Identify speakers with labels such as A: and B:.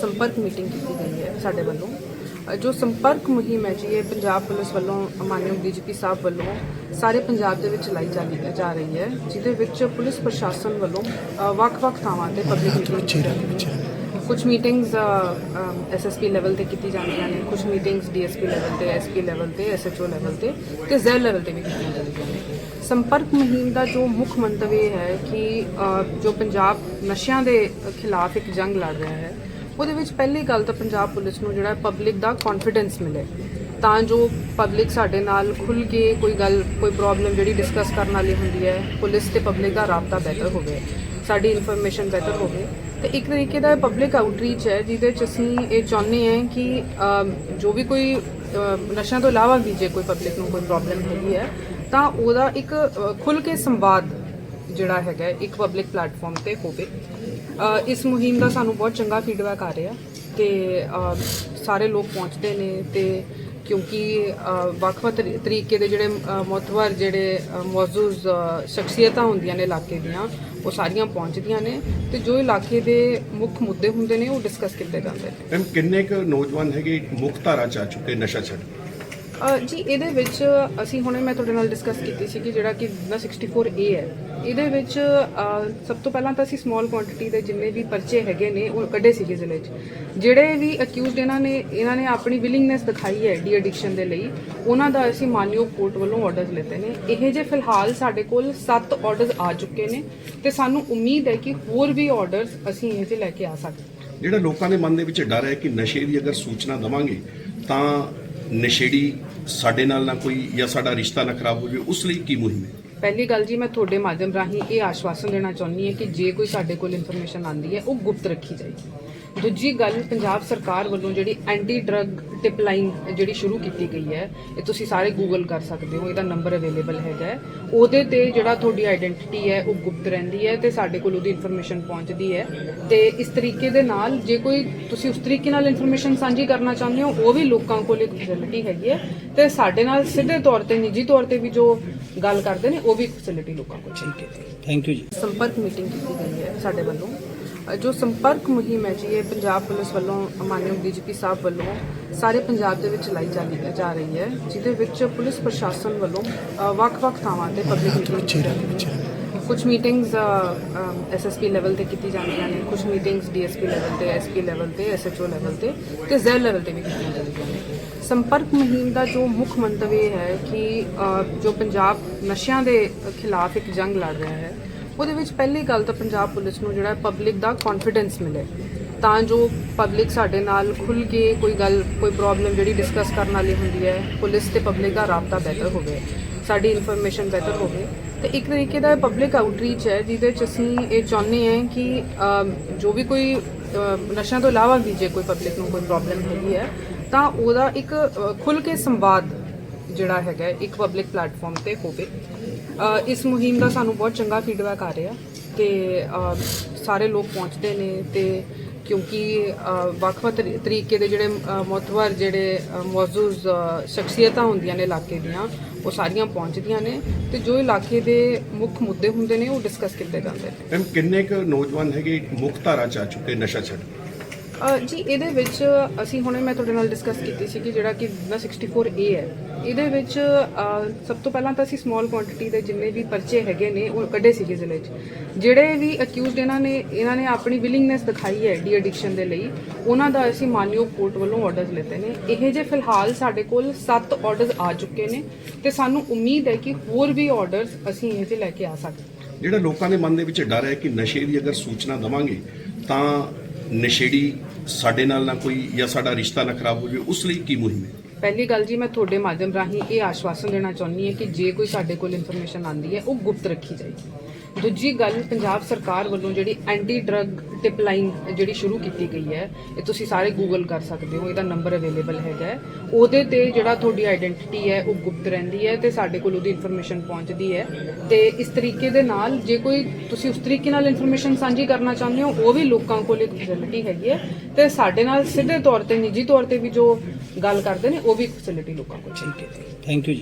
A: ਸੰਪਰਕ ਮੀਟਿੰਗ ਕੀਤੀ ਗਈ ਹੈ ਸਾਡੇ ਵੱਲੋਂ। ਜੋ ਸੰਪਰਕ ਮੁਹਿੰਮ ਹੈ ਜੀ ਇਹ ਪੰਜਾਬ ਪੁਲਿਸ ਵੱਲੋਂ ਮਾਨਯੋਗ ਡੀਜੀਪੀ ਸਾਹਿਬ ਵੱਲੋਂ ਸਾਰੇ ਪੰਜਾਬ ਦੇ ਵਿੱਚ ਚਲਾਈ ਜਾਂਦੀ ਜਾ ਰਹੀ ਹੈ ਜਿਹਦੇ ਵਿੱਚ ਪੁਲਿਸ ਪ੍ਰਸ਼ਾਸਨ ਵੱਲੋਂ ਵੱਖ-ਵੱਖ ਥਾਵਾਂ ਤੇ ਪਬਲਿਕ ਮੀਟਿੰਗ ਕੁਝ ਮੀਟਿੰਗਸ ਐਸਐਸਪੀ ਲੈਵਲ ਤੇ ਕੀਤੀ ਜਾਂਦੀਆਂ ਨੇ ਕੁਝ ਮੀਟਿੰਗਸ ਡੀਐਸਪੀ ਲੈਵਲ ਤੇ ਐਸਪੀ ਲੈਵਲ ਤੇ ਐਸਐਚਓ ਲੈਵਲ ਤੇ ਤੇ ਜ਼ੈਲ ਲੈਵਲ ਤੇ ਵੀ ਕੀਤੀਆਂ ਜਾਂਦੀਆਂ ਨੇ ਸੰਪਰਕ ਮੁਹਿੰਮ ਦਾ ਜੋ ਮੁੱਖ ਮੰਤਵ ਇਹ ਹੈ ਕਿ ਜੋ ਪੰਜਾਬ ਨਸ਼ਿਆਂ ਦੇ ਖਿਲਾਫ ਇੱਕ ਜੰਗ ਲੜ ਰਿਹਾ ਹੈ ਉਹਦੇ ਵਿੱਚ ਪਹਿਲੀ ਗੱਲ ਤਾਂ ਪੰਜਾਬ ਪੁਲਿਸ ਨੂੰ ਜਿਹੜਾ ਪਬਲਿਕ ਦਾ ਕੌਨਫੀਡੈਂਸ ਮਿਲੇ। ਤਾਂ ਜੋ ਪਬਲਿਕ ਸਾਡੇ ਨਾਲ ਖੁੱਲ ਕੇ ਕੋਈ ਗੱਲ ਕੋਈ ਪ੍ਰੋਬਲਮ ਜਿਹੜੀ ਡਿਸਕਸ ਕਰਨ ਵਾਲੀ ਹੁੰਦੀ ਹੈ ਪੁਲਿਸ ਤੇ ਪਬਲਿਕ ਦਾ ਰਾਬਤਾ ਬਿਹਤਰ ਹੋਵੇ ਸਾਡੀ ਇਨਫੋਰਮੇਸ਼ਨ ਬਿਹਤਰ ਹੋਵੇ। ਤੇ ਇੱਕ ਤਰੀਕੇ ਦਾ ਪਬਲਿਕ ਆਊਟਰੀਚ ਹੈ ਜਿਹਦੇ ਚ ਅਸੀਂ ਇਹ ਚਾਹੁੰਦੇ ਹਾਂ ਕਿ ਜੋ ਵੀ ਕੋਈ ਨਸ਼ਿਆਂ ਤੋਂ ਇਲਾਵਾ ਵੀ ਜੇ ਕੋਈ ਪਬਲਿਕ ਨੂੰ ਕੋਈ ਪ੍ਰੋਬਲਮ ਹੈਗੀ ਹੈ ਤਾਂ ਉਹਦਾ ਇੱਕ ਅ, ਖੁੱਲ ਕੇ ਸੰਵਾਦ ਜਿਹੜਾ ਹੈਗਾ ਇੱਕ ਪਬਲਿਕ ਪਲੇਟਫਾਰਮ ਤੇ ਹੋਵੇ। ਇਸ ਮੁਹਿੰਮ ਦਾ ਸਾਨੂੰ ਬਹੁਤ ਚੰਗਾ ਫੀਡਬੈਕ ਆ ਰਿਹਾ ਤੇ ਸਾਰੇ ਲੋਕ ਪਹੁੰਚਦੇ ਨੇ ਤੇ ਕਿਉਂਕਿ ਵੱਖ-ਵੱਖ ਤਰੀਕੇ ਦੇ ਜਿਹੜੇ ਅ, ਜਿਹੜੇ ਮੌਜੂਜ਼ ਸ਼ਖਸੀਅਤਾਂ ਹੁੰਦੀਆਂ ਨੇ ਇਲਾਕੇ ਦੀਆਂ ਉਹ ਸਾਰੀਆਂ ਪਹੁੰਚਦੀਆਂ ਨੇ ਤੇ ਜੋ ਇਲਾਕੇ ਦੇ ਮੁੱਖ ਮੁੱਦੇ ਹੁੰਦੇ ਨੇ ਉਹ ਡਿਸਕਸ ਕੀਤੇ ਜਾਂਦੇ ਨੇ।
B: ਮੈਮ ਕਿੰਨੇ ਕੁ ਨੌਜਵਾਨ ਹੈਗੇ ਮੁੱਖ ਧਾਰਾ ਚ ਆ ਚੁੱਕੇ ਨਸ਼ਾ ਛੱਡ
A: ਜੀ, ਇਹਦੇ ਵਿੱਚ ਅਸੀਂ ਹੁਣੇ ਮੈਂ ਤੁਹਾਡੇ ਨਾਲ ਡਿਸਕਸ ਕੀਤੀ ਸੀ ਕਿ ਜਿਹੜਾ ਕਿ ਨਾ 64A ਹੈ, ਇਹਦੇ ਵਿੱਚ ਸਭ ਤੋਂ ਪਹਿਲਾਂ ਤਾਂ ਅਸੀਂ ਸਮਾਲ ਕੁਆਂਟੀਟੀ ਦੇ ਜਿੰਨੇ ਵੀ ਪਰਚੇ ਹੈਗੇ ਨੇ, ਉਹ ਕੱਢੇ ਸੀਗੇ ਜ਼ਿਲ੍ਹੇ 'ਚ। ਜਿਹੜੇ ਵੀ ਅਕਿਊਜ਼ਡ ਇਹਨਾਂ ਨੇ ਇਹਨਾਂ ਨੇ ਆਪਣੀ ਵਿਲਿੰਗਨੈਸ ਦਿਖਾਈ ਹੈ ਡੀ ਐਡਿਕਸ਼ਨ ਦੇ ਲਈ, ਉਹਨਾਂ ਦਾ ਅਸੀਂ ਮਾਨਯੋਗ ਕੋਰਟ ਵੱਲੋਂ ਆਰਡਰਸ ਲਿੱਤੇ ਨੇ। ਇਹ ਜੇ ਫਿਲਹਾਲ ਸਾਡੇ ਕੋਲ 7 ਆਰਡਰਸ ਆ ਚੁੱਕੇ ਨੇ ਤੇ ਸਾਨੂੰ ਉਮੀਦ ਹੈ ਕਿ ਹੋਰ ਵੀ ਆਰਡਰਸ ਅਸੀਂ ਇਹ ਜੇ ਲੈ ਕੇ ਆ ਸਕਦੇ
B: ਜਿਹੜਾ ਲੋਕਾਂ ਦੇ ਮਨ ਦੇ ਵਿੱਚ ਡਰ ਹੈ ਕਿ ਨਸ਼ੇ ਦੀ ਅਗਰ ਸੂਚਨਾ ਦਵਾਂਗੇ, ਤਾਂ ਨਸ਼ੇੜੀ ਸਾਡੇ ਨਾਲ ਨਾ ਕੋਈ ਜਾਂ ਸਾਡਾ ਰਿਸ਼ਤਾ ਨਾ ਖਰਾਬ ਹੋ ਜਾਵੇ, ਉਸ ਲਈ ਕੀ ਮੁਹਿੰਮ ਹੈ?
A: ਪਹਿਲੀ ਗੱਲ ਜੀ ਮੈਂ ਤੁਹਾਡੇ ਮਾਧਿਅਮ ਰਾਹੀਂ ਇਹ ਆਸ਼ਵਾਸਨ ਦੇਣਾ ਚਾਹੁੰਦੀ ਹਾਂ ਕਿ ਜੇ ਕੋਈ ਸਾਡੇ ਕੋਲ ਇਨਫੋਰਮੇਸ਼ਨ ਆਂਦੀ ਹੈ, ਉਹ ਗੁਪਤ ਰੱਖੀ ਜਾਏਗੀ। ਦੂਜੀ ਗੱਲ, ਪੰਜਾਬ ਸਰਕਾਰ ਵੱਲੋਂ ਜਿਹੜੀ ਐਂਟੀ ਡਰੱਗ ਟਿਪ ਲਾਈਨ ਜਿਹੜੀ ਸ਼ੁਰੂ ਕੀਤੀ ਗਈ ਹੈ, ਇਹ ਤੁਸੀਂ ਸਾਰੇ ਗੂਗਲ ਕਰ ਸਕਦੇ ਹੋ, ਇਹਦਾ ਨੰਬਰ ਅਵੇਲੇਬਲ ਹੈਗਾ ਉਹਦੇ ਤੇ ਜਿਹੜਾ ਤੁਹਾਡੀ ਆਇਡੈਂਟੀਟੀ ਹੈ, ਉਹ ਗੁਪਤ ਰਹਿੰਦੀ ਹੈ ਤੇ ਸਾਡੇ ਕੋਲ ਉਹਦੀ ਇਨਫੋਰਮੇਸ਼ਨ ਪਹੁੰਚਦੀ ਹੈ। ਤੇ ਇਸ ਤਰੀਕੇ ਦੇ ਨਾਲ ਜੇ ਕੋਈ ਤੁਸੀਂ ਉਸ ਤਰੀਕੇ ਨਾਲ ਇਨਫੋਰਮੇਸ਼ਨ ਸਾਂਝੀ ਕਰਨਾ ਚਾਹੁੰਦੇ ਹੋ, ਉਹ ਵੀ ਲੋਕਾਂ ਕੋਲ ਇੱਕ ਫੈਸਿਲਿਟੀ ਹੈਗੀ ਹੈ। ਤੇ ਸਾਡੇ ਨਾਲ ਸਿੱਧੇ ਤੌਰ ਤੇ, ਨਿੱਜੀ ਤੌਰ ਤੇ ਵੀ ਜੋ ਗੱਲ ਕਰਦੇ ਨੇ ਉਹ ਵੀ ਫੈਸਿਲਿਟੀ ਲੋਕਾਂ ਕੋਲ ਠੀਕ ਹੈ।
C: ਥੈਂਕ ਯੂ ਜੀ।
A: ਸੰਪਰਕ ਮੀਟਿੰਗ ਕੀਤੀ ਗਈ ਹੈ ਸਾਡੇ ਵੱਲੋਂ। ਜੋ ਸੰਪਰਕ ਮੁਹਿੰਮ ਹੈ ਜੀ ਇਹ ਪੰਜਾਬ ਪੁਲਿਸ ਵੱਲੋਂ ਮਾਨਯੋਗ ਡੀਜੀਪੀ ਸਾਹਿਬ ਵੱਲੋਂ ਸਾਰੇ ਪੰਜਾਬ ਦੇ ਵਿੱਚ ਚਲਾਈ ਜਾਂਦੀ ਜਾ ਰਹੀ ਹੈ ਜਿਹਦੇ ਵਿੱਚ ਪੁਲਿਸ ਪ੍ਰਸ਼ਾਸਨ ਵੱਲੋਂ ਵੱਖ-ਵੱਖ ਥਾਵਾਂ ਤੇ ਪਬਲਿਕ ਮੀਟਿੰਗ ਕੁਝ ਮੀਟਿੰਗਸ ਐਸਐਸਪੀ ਲੈਵਲ ਤੇ ਕੀਤੀ ਜਾਂਦੀਆਂ ਨੇ ਕੁਝ ਮੀਟਿੰਗਸ ਡੀਐਸਪੀ ਲੈਵਲ ਤੇ ਐਸਪੀ ਲੈਵਲ ਤੇ ਐਸਐਚਓ ਲੈਵਲ ਤੇ ਤੇ ਜ਼ੈਲ ਲੈਵਲ ਤੇ ਵੀ ਕੀਤੀਆਂ ਜਾਂਦੀਆਂ ਨੇ। ਸੰਪਰਕ ਮੁਹਿੰਮ ਦਾ ਜੋ ਮੁੱਖ ਮੰਤਵ ਇਹ ਹੈ ਕਿ ਜੋ ਪੰਜਾਬ ਨਸ਼ਿਆਂ ਦੇ ਖਿਲਾਫ ਇੱਕ ਜੰਗ ਲੜ ਰਿਹਾ ਹੈ, ਉਹਦੇ ਵਿੱਚ ਪਹਿਲੀ ਗੱਲ ਤਾਂ ਪੰਜਾਬ ਪੁਲਿਸ ਨੂੰ ਜਿਹੜਾ ਪਬਲਿਕ ਦਾ ਕੌਨਫੀਡੈਂਸ ਮਿਲੇ ਤਾਂ ਜੋ ਪਬਲਿਕ ਸਾਡੇ ਨਾਲ ਖੁੱਲ ਕੇ ਕੋਈ ਗੱਲ, ਕੋਈ ਪ੍ਰੋਬਲਮ ਜਿਹੜੀ ਡਿਸਕਸ ਕਰਨ ਵਾਲੀ ਹੁੰਦੀ ਹੈ, ਪੁਲਿਸ ਤੇ ਪਬਲਿਕ ਦਾ ਰਾਬਤਾ ਬਿਹਤਰ ਹੋਵੇ, ਸਾਡੀ ਇਨਫੋਰਮੇਸ਼ਨ ਬਿਹਤਰ ਹੋਵੇ। ਤੇ ਇੱਕ ਤਰੀਕੇ ਦਾ ਪਬਲਿਕ ਆਊਟਰੀਚ ਹੈ ਜਿਹਦੇ ਚ ਅਸੀਂ ਇਹ ਚਾਹੁੰਦੇ ਹਾਂ ਕਿ ਜੋ ਵੀ ਕੋਈ ਨਸ਼ਿਆਂ ਤੋਂ ਇਲਾਵਾ ਵੀ ਜੇ ਕੋਈ ਪਬਲਿਕ ਨੂੰ ਕੋਈ ਪ੍ਰੋਬਲਮ ਹੈਗੀ ਹੈ ਤਾਂ ਉਹਦਾ ਇੱਕ ਅ, ਖੁੱਲ ਕੇ ਸੰਵਾਦ ਜਿਹੜਾ ਹੈਗਾ ਇੱਕ ਪਬਲਿਕ ਪਲੇਟਫਾਰਮ ਤੇ ਹੋਵੇ। ਇਸ ਮੁਹਿੰਮ ਦਾ ਸਾਨੂੰ ਬਹੁਤ ਚੰਗਾ ਫੀਡਬੈਕ ਆ ਰਿਹਾ ਤੇ ਸਾਰੇ ਲੋਕ ਪਹੁੰਚਦੇ ਨੇ ਤੇ ਕਿਉਂਕਿ ਵੱਖ-ਵੱਖ ਤਰੀਕੇ ਦੇ ਜਿਹੜੇ ਅ, ਜਿਹੜੇ ਅ, ਮੌਜੂਦ ਸ਼ਖਸੀਅਤਾਂ ਹੁੰਦੀਆਂ ਨੇ ਇਲਾਕੇ ਦੀਆਂ ਉਹ ਸਾਰੀਆਂ ਪਹੁੰਚਦੀਆਂ ਨੇ ਤੇ ਜੋ ਇਲਾਕੇ ਦੇ ਮੁੱਖ ਮੁੱਦੇ ਹੁੰਦੇ ਨੇ ਉਹ ਡਿਸਕਸ ਕੀਤੇ ਜਾਂਦੇ ਨੇ
B: ਮੈਮ ਕਿੰਨੇ ਕੁ ਨੌਜਵਾਨ ਹੈਗੇ ਮੁੱਖ ਧਾਰਾ ਚ ਆ ਚੁੱਕੇ ਨਸ਼ਾ ਛੱਡ ਕੇ?
A: ਜੀ, ਇਹਦੇ ਵਿੱਚ ਅਸੀਂ ਹੁਣੇ ਮੈਂ ਤੁਹਾਡੇ ਨਾਲ ਡਿਸਕਸ ਕੀਤੀ ਸੀ ਕਿ ਜਿਹੜਾ ਕਿ ਨਾ 64A ਹੈ, ਇਹਦੇ ਵਿੱਚ ਸਭ ਤੋਂ ਪਹਿਲਾਂ ਤਾਂ ਅਸੀਂ ਸਮਾਲ ਕੁਆਂਟੀਟੀ ਦੇ ਜਿੰਨੇ ਵੀ ਪਰਚੇ ਹੈਗੇ ਨੇ, ਉਹ ਕੱਢੇ ਸੀਗੇ ਜ਼ਿਲ੍ਹੇ 'ਚ। ਜਿਹੜੇ ਵੀ ਅਕਿਊਜ਼ਡ ਇਹਨਾਂ ਨੇ ਇਹਨਾਂ ਨੇ ਆਪਣੀ ਵਿਲਿੰਗਨੈਸ ਦਿਖਾਈ ਹੈ ਡੀ ਐਡਿਕਸ਼ਨ ਦੇ ਲਈ, ਉਹਨਾਂ ਦਾ ਅਸੀਂ ਮਾਨਯੋਗ ਕੋਰਟ ਵੱਲੋਂ ਆਰਡਰਸ ਲਿੱਤੇ ਨੇ। ਇਹ ਜੇ ਫਿਲਹਾਲ ਸਾਡੇ ਕੋਲ 7 ਆਰਡਰਸ ਆ ਚੁੱਕੇ ਨੇ ਤੇ ਸਾਨੂੰ ਉਮੀਦ ਹੈ ਕਿ ਹੋਰ ਵੀ ਆਰਡਰਸ ਅਸੀਂ ਇਹ ਜੇ ਲੈ ਕੇ ਆ ਸਕਦੇ
B: ਜਿਹੜਾ ਲੋਕਾਂ ਦੇ ਮਨ ਦੇ ਵਿੱਚ ਡਰ ਹੈ ਕਿ ਨਸ਼ੇ ਦੀ ਅਗਰ ਸੂਚਨਾ ਦਵਾਂਗੇ, ਤਾਂ ਨਸ਼ੇੜੀ ਸਾਡੇ ਨਾਲ ਨਾ ਕੋਈ ਜਾਂ ਸਾਡਾ ਰਿਸ਼ਤਾ ਨਾ ਖਰਾਬ ਹੋ ਜਾਵੇ, ਉਸ ਲਈ ਕੀ ਮੁਹਿੰਮ ਹੈ?
A: ਪਹਿਲੀ ਗੱਲ ਜੀ ਮੈਂ ਤੁਹਾਡੇ ਮਾਧਿਅਮ ਰਾਹੀਂ ਇਹ ਆਸ਼ਵਾਸਨ ਦੇਣਾ ਚਾਹੁੰਦੀ ਹਾਂ ਕਿ ਜੇ ਕੋਈ ਸਾਡੇ ਕੋਲ ਇਨਫੋਰਮੇਸ਼ਨ ਆਂਦੀ ਹੈ, ਉਹ ਗੁਪਤ ਰੱਖੀ ਜਾਏਗੀ। ਦੂਜੀ ਗੱਲ, ਪੰਜਾਬ ਸਰਕਾਰ ਵੱਲੋਂ ਜਿਹੜੀ ਐਂਟੀ ਡਰੱਗ ਟਿਪ ਲਾਈਨ ਜਿਹੜੀ ਸ਼ੁਰੂ ਕੀਤੀ ਗਈ ਹੈ, ਇਹ ਤੁਸੀਂ ਸਾਰੇ ਗੂਗਲ ਕਰ ਸਕਦੇ ਹੋ, ਇਹਦਾ ਨੰਬਰ ਅਵੇਲੇਬਲ ਹੈਗਾ ਉਹਦੇ ਤੇ ਜਿਹੜਾ ਤੁਹਾਡੀ ਆਇਡੈਂਟੀਟੀ ਹੈ, ਉਹ ਗੁਪਤ ਰਹਿੰਦੀ ਹੈ ਤੇ ਸਾਡੇ ਕੋਲ ਉਹਦੀ ਇਨਫੋਰਮੇਸ਼ਨ ਪਹੁੰਚਦੀ ਹੈ। ਤੇ ਇਸ ਤਰੀਕੇ ਦੇ ਨਾਲ ਜੇ ਕੋਈ ਤੁਸੀਂ ਉਸ ਤਰੀਕੇ ਨਾਲ ਇਨਫੋਰਮੇਸ਼ਨ ਸਾਂਝੀ ਕਰਨਾ ਚਾਹੁੰਦੇ ਹੋ, ਉਹ ਵੀ ਲੋਕਾਂ ਕੋਲ ਇੱਕ ਫੈਸਿਲਿਟੀ ਹੈਗੀ ਹੈ। ਤੇ ਸਾਡੇ ਨਾਲ ਸਿੱਧੇ ਤੌਰ ਤੇ, ਨਿੱਜੀ ਤੌਰ ਤੇ ਵੀ ਜੋ ਗੱਲ ਕਰਦੇ ਨੇ ਉਹ ਵੀ ਫੈਸਿਲਿਟੀ ਲੋਕਾਂ ਕੋਲ ਠੀਕ ਹੈ
C: ਥੈਂਕ ਯੂ ਜੀ।